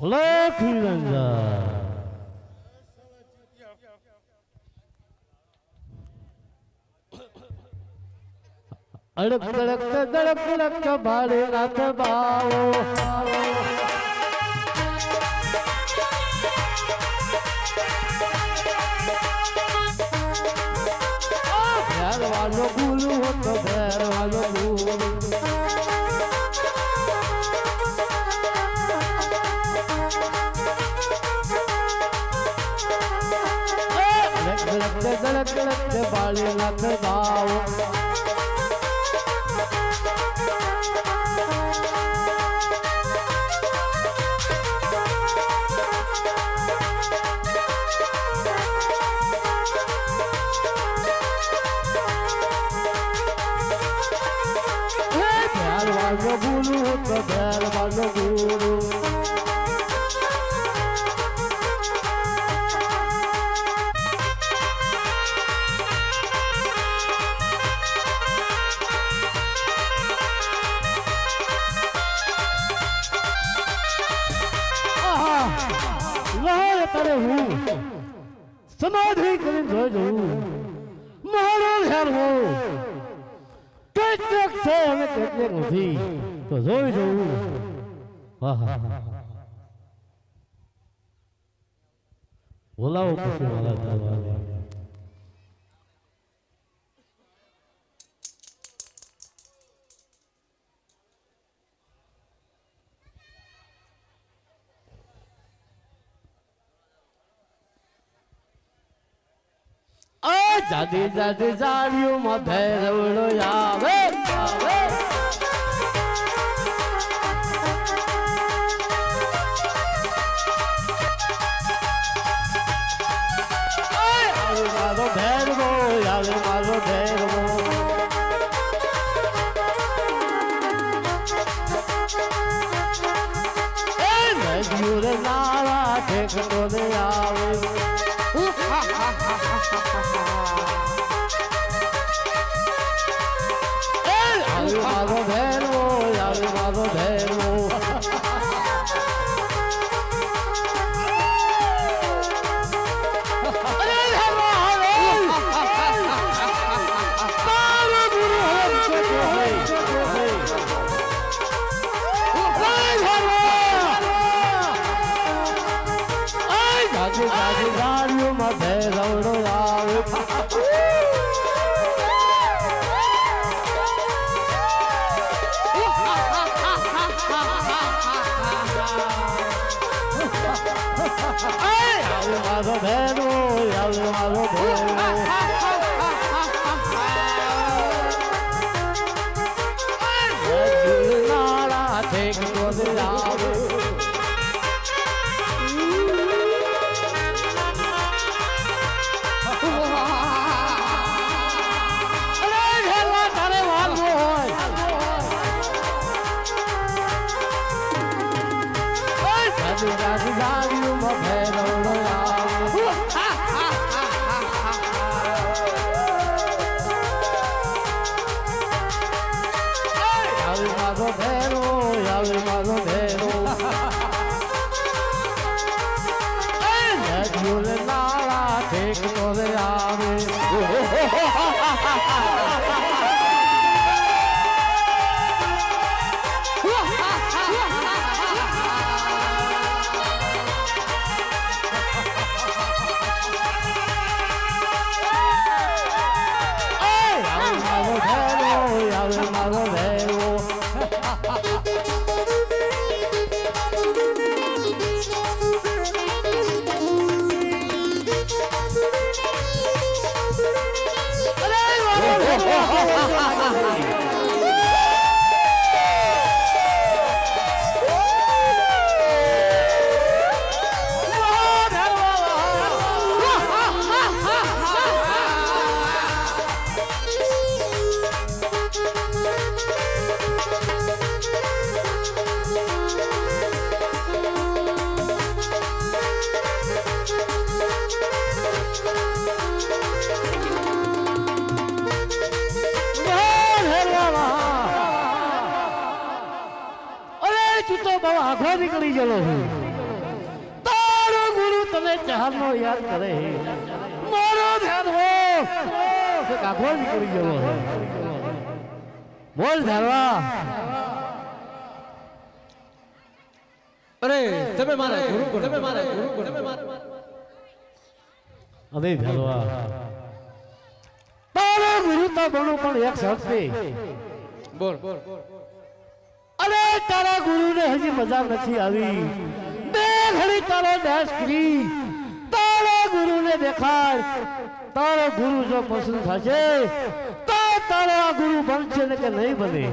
લખી રંજા અડક તડક તડક તડક ભાડે નાથ બાવો ભેર વાલો ગુરુ હતો ભેર વાલો ગુરુ ધડક ઝલક ધડક ભાડે નાથ વાલો ગુરુ હતો ભેર વાલો ગુરુ સમાધિ કરીને જોઈ જવું મારો ઘેર હું કેટલેક છે અને કેટલેક નથી તો જોઈ જવું હા હા. બોલાવો પછી દરવાજે જાદી જાડી માં ભેરવડો આવે આવે અરે છું તારો ગુરુ તને નીકળી ગયેલો ચારનો યાદ કરે. મારો ધ્યાન હો કાઢો જ કરી ગયો છે બોલ ધારવા. અરે તમે મારા ગુરુ તમે મારા ગુરુ તમે મારા અરે ધારવા. તારો ગુરુ તો બનવું પણ એક શરત બોલ બોલ બોલ. અરે તારા ગુરુને હજી મજા નથી આવી બે ઘડી તારો ડેશ કરી તારા ગુરુને દેખાડ તારો ગુરુ જો પસંદ થશે તો તારો આ ગુરુ બનશે ને કે નહીં બને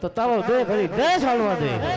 તો તારો બે ઘડી ડેશ હાલવા દે લે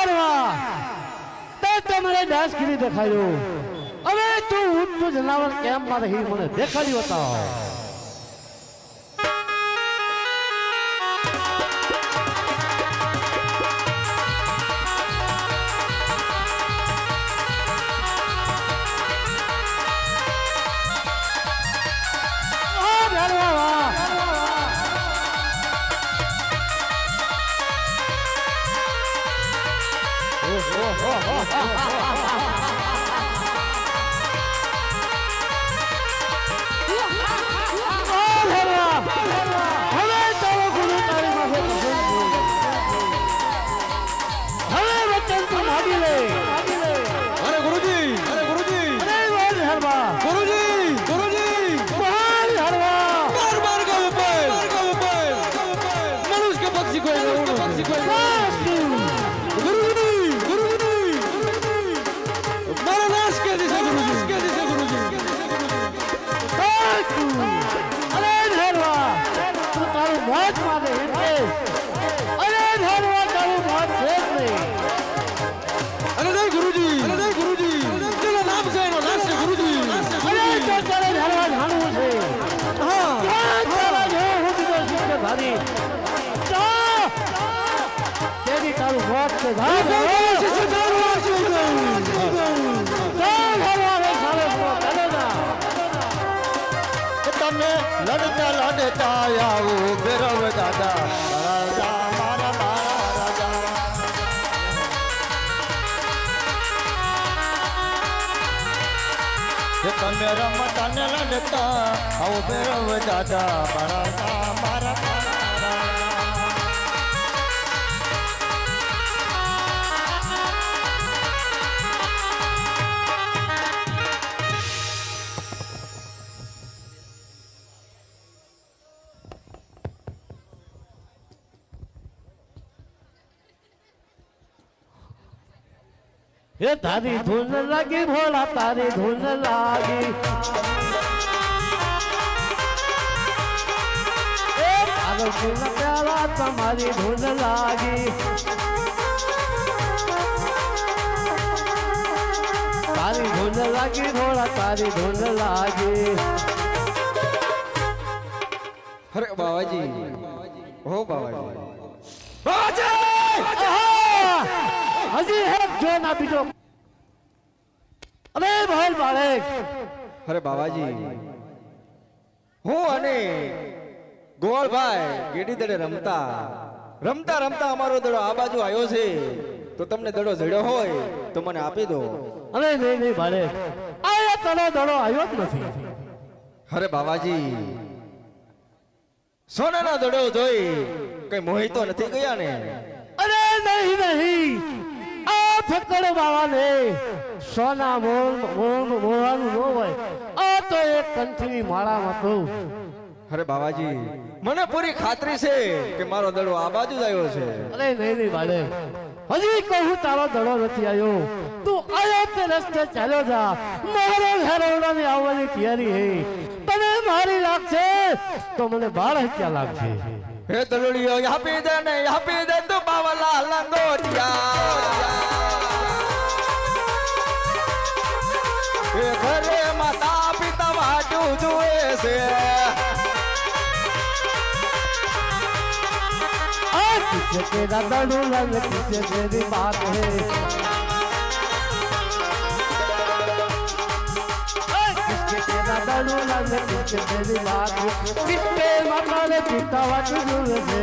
ઘેરવા તે તમારે ડેશ કરી દેખાયો હવે તું ઊંટનું જનાવર કેમ માં રહી મને દેખાડ્યું બતાવ. કે તમે રમતા ને લડતા આવો ભેરવ દાદા મારા મારા એ તારી ધૂન લાગી ભોળા તારી ધૂન લાગી એ પાગલ ફૂલ પ્યાલા તમારી ધૂન લાગી તારી ધૂન લાગી ભોળા તારી ધૂન લાગી અરે બાવાજી હો બાવાજી આહા! હજી હેક જો ના બીજો અરે ભાઈ બાળક અરે બાવાજી હું અને ગોળભાઈ ગેડી દડે રમતા રમતા રમતા અમારો દડો આ બાજુ આવ્યો છે. તો તમને દડો જડ્યો હોય તો મને આપી દો. અરે નહીં નહીં બાળક આ તને દડો આવ્યો જ નથી. અરે બાવાજી સોનાનો દડો જોઈ કઈ મોહિતો નથી ગયા ને અરે નહીં નહીં. આ ફકડ બાવાને સોના મોણ મોણ મોવાનું ન હોય. આ તો એક કંઠની માળામાં તો. અરે બાવાજી મને પૂરી ખાતરી છે કે મારો દડો આ બાજુ જ આવ્યો છે. અરે નહીં નહીં બાળે. હજી કહું તારો દડો નથી આવ્યો. તું આયો તે રસ્તે ચાલ્યો જા. મારો ઘરવડાની આવવાની તૈયારી હે. તને મારી લાગશે તો મને બાળ હત્યા લાગશે. હે દડોડીઓ આપી દે ને આપી દે તું બાવલા લંગોટિયા એ ઘરે માતા પિતા વાટું જુએ છે आज किसे तेरा दड़ू रंग किसे तेरी बात है ಕದಳು ನಗರಿ ಮಾತು ಕಿತ್ತೆ ಮಕ್ಕಳ ಪಿತ್ತವನ್ನು ದುರದೆ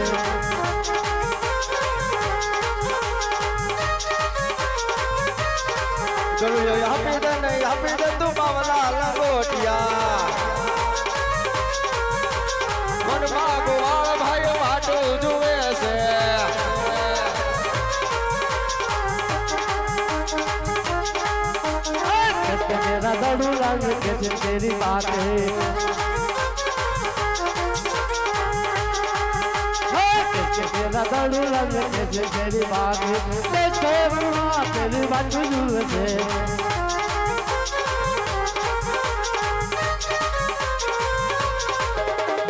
ચલો યો યહાં પે દન યહાં પે દન તો બાવલા લંગોટિયા रंग किसे तेरी बात है आज किसके तेरा दड़ू रंग किसे तेरी बात है किसके मकान तेरी वट जुड़ है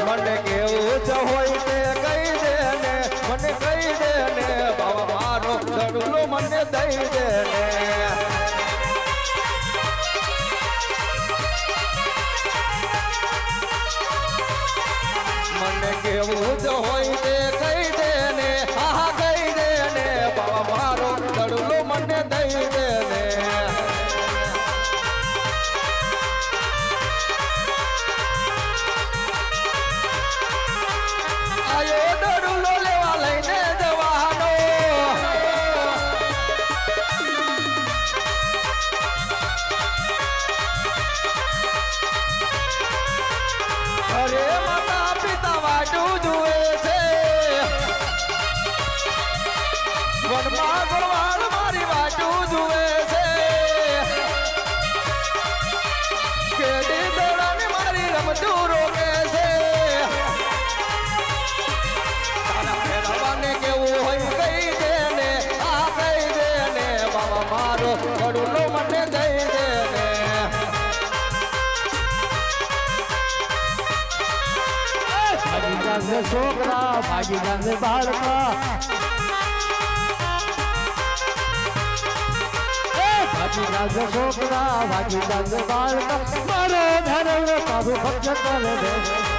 મને કેવું જ હોય તે કહી દે ને મને કહી દે ને બાબા મારો દડલો મને દઈ દે ને મને કેવું જ હોય તે. ને છોકરા ભાગીદાર ને બાળકા. ભાગીદાર ને છોકરા ભાગીદાર ને બાળકા. મારો ધર્મ તારું ભક્ત કરે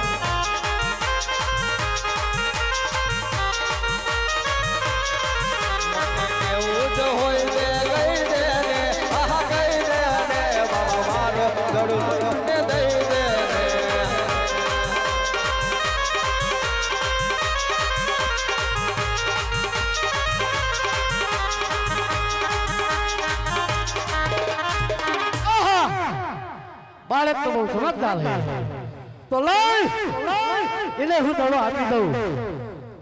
બાળક તો બહુ સમજદાર છે. તો લઈ એને હું દડો આપી દઉં.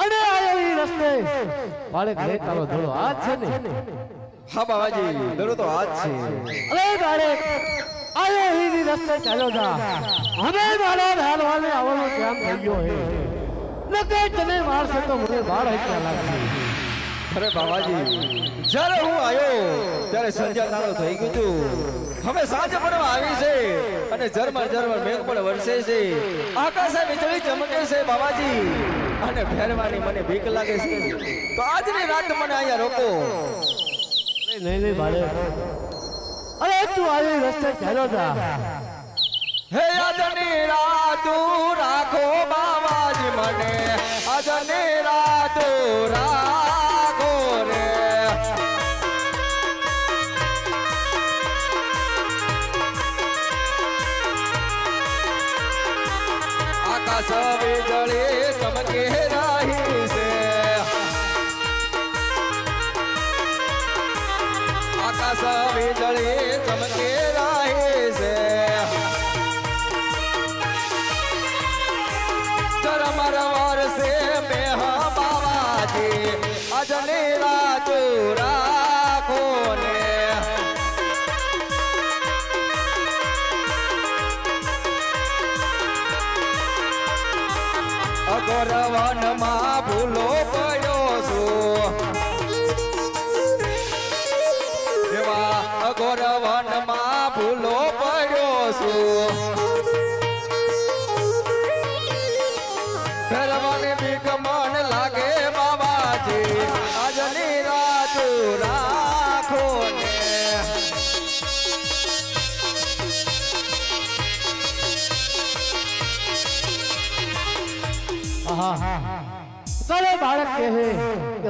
અને આયો એ રસ્તે. બાળક લે તારો દડો આ છે ને. હા બાબાજી દડો તો હાથ છે. અરે બાળક આયો એ રસ્તે ચાલ્યો જા. હવે મારો ધારવાને આવવાનો ટાઈમ થઈ ગયો હે નકે તને મારશે તો મને બાળ હત્યા લાગશે. અરે બાબાજી જ્યારે હું આવ્યો ત્યારે સંધ્યા તાળો થઈ ગયું હતું. હવે સાંજ પણ આવી છે અને ઝરમર ઝરમર મેઘ પણ વરસે છે. આકાશે વીજળી ચમકે છે બાબાજી અને ફેરવાની મને બીક લાગે છે. તો આજની રાત મને અહીંયા રોકો. નહીં નહીં ભાડે. અરે તું આવી રસ્તે ચાલો જા. હે આજની રાત રાખો બાબાજી મને. આજની ગોરવનમાં ભૂલો પડ્યો છું. મન લાગે બાબાજી. આજની રાત રાખો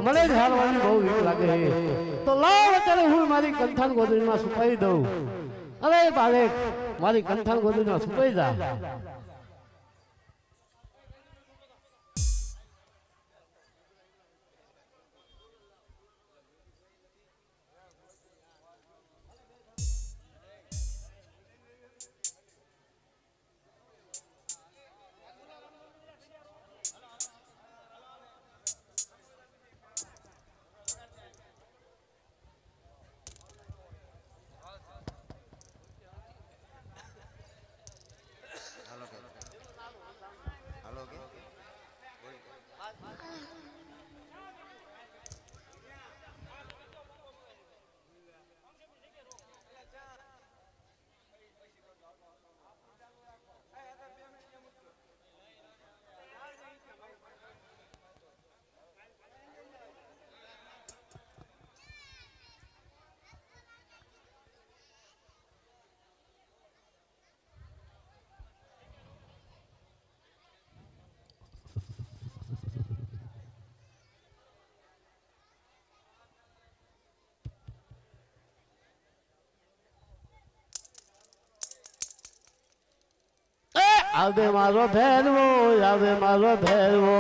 મને જ હાલવાની બહુ લાગે તો લાવ અત્યારે હું મારી કંઠાન ગોદડીમાં સુપાઈ દઉં. અરે બાળક, મારી કંઠાન ગોદડીમાં સુપાઈ જા. આવે મારો ભેરવો, આવે મારો ભેરવો.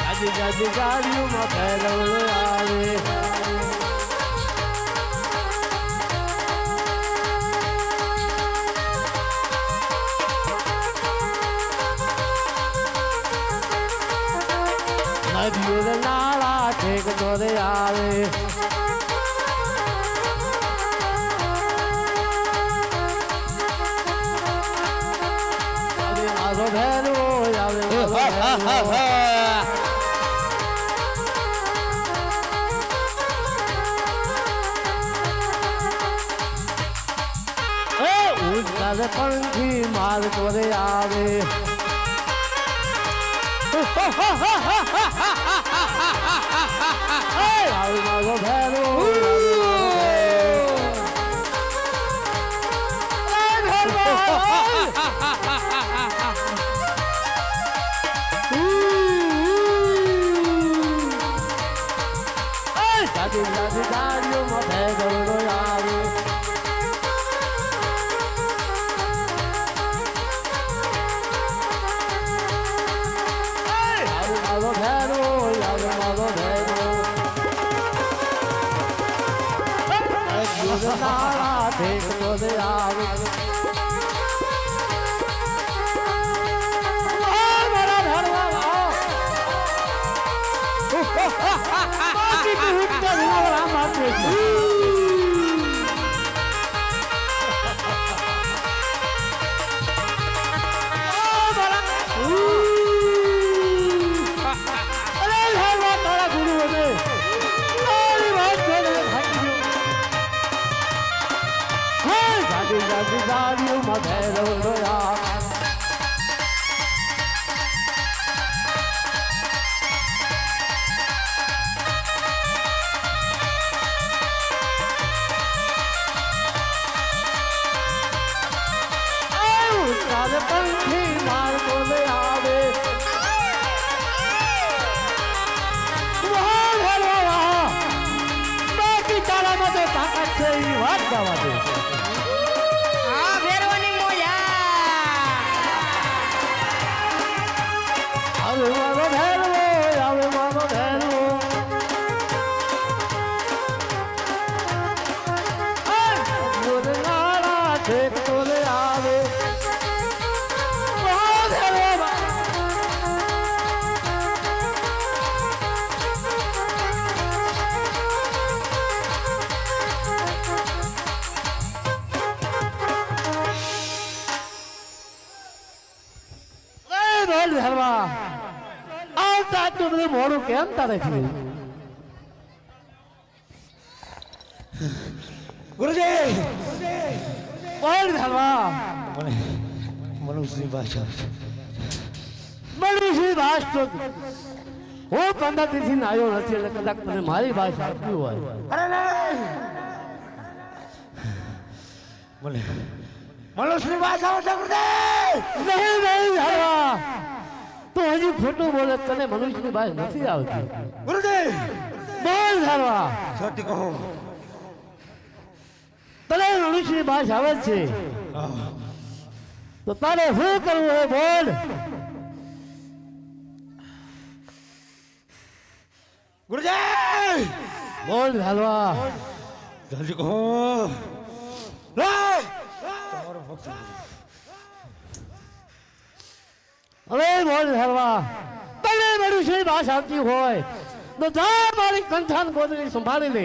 જાજી જાજી ગાડીઓમાં ભેરવડો આવે. નદીઓ ને નાળા ઠેક દોરે આવે આવે. ઉડતા પંખી માર તોરે આવે. Hey, આવે મારો ભેરો ઠેકતો આવે મારા ભેરવા એની વાત તારે ગુરુજી ભેરવા મને મનુષ્યની ભાષા મનુષ્ય ભાષા હું પંદરથી આવ્યો નથી એટલે કદાચ મને મારી ભાષા આપવી હોય અરે બોલે મનુષ્યની ભાષા નહીં નહીં હાલવા તું હજી ખોટું બોલે તને મનુષ્યની ભાષ નથી આવતી. ગુરુદેવ! બોલ ધારવા. સત્ય કહો. તને મનુષ્યની ભાષ આવે છે. તો તારે શું કરવું હોય બોલ. ગુરુદેવ! બોલ ધારવા. જલ્દી કહો! તમારો ભક્ત હવે બોલ હાલવા તને મનુષ્યની ભાષ આવતી હોય. તો જા મારી કંઠાન ગોદડી સંભાળી લે.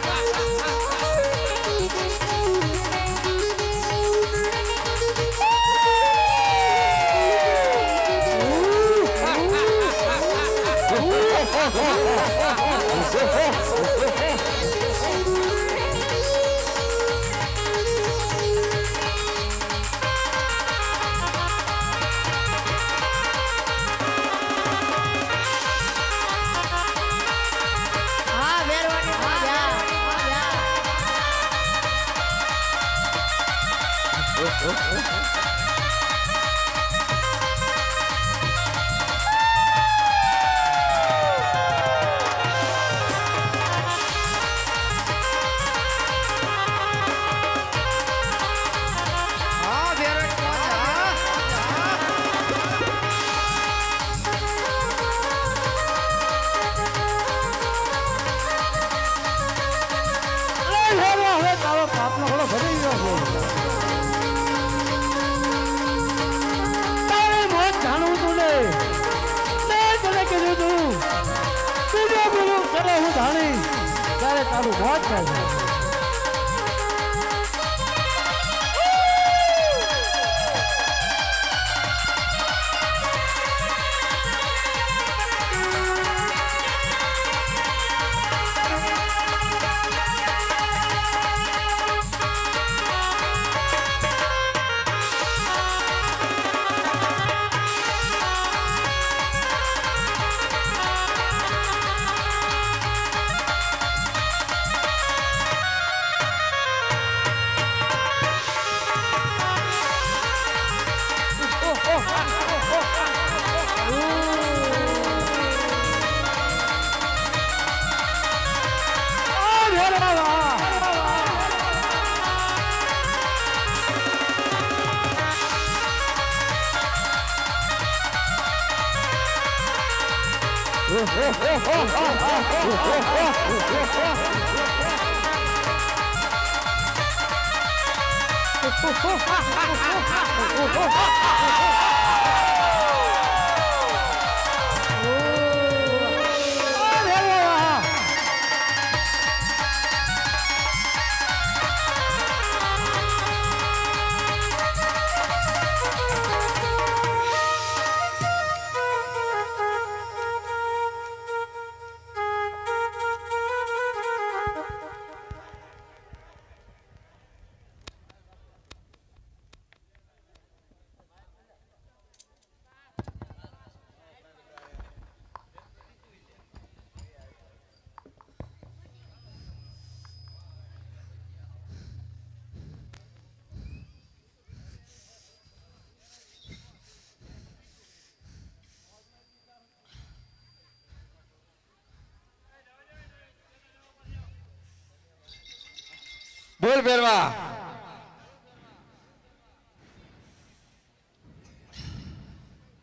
બોલ ફેરવા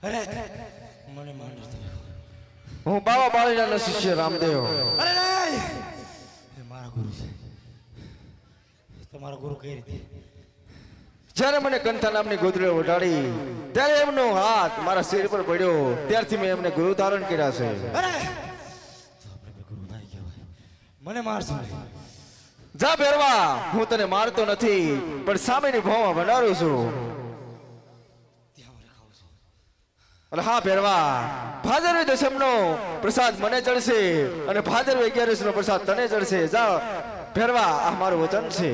અરે મને માની હું બાવા બાળીના શિષ્ય રામદેવ. અરે એ મારા ગુરુ છે. તમારા ગુરુ કઈ રીતે? જ્યારે મને કંથા નામની ગોદડીઓ ઉડાડી ત્યારે એમનો હાથ મારા શરીર પર પડ્યો. ત્યારથી મેં એમને ગુરુ ધારણ કર્યા છે. અરે ગુરુ મને મારશો. જા ભેરવા, હું તને મારતો નથી, પણ સામેની મારે ખાવું છે. અને હા ભેરવા, ભાદરવી દશમનો પ્રસાદ મને ચડશે અને ભાદરવી અગિયારસ નો પ્રસાદ તને ચડશે જા ભેરવા, આ મારું વચન છે.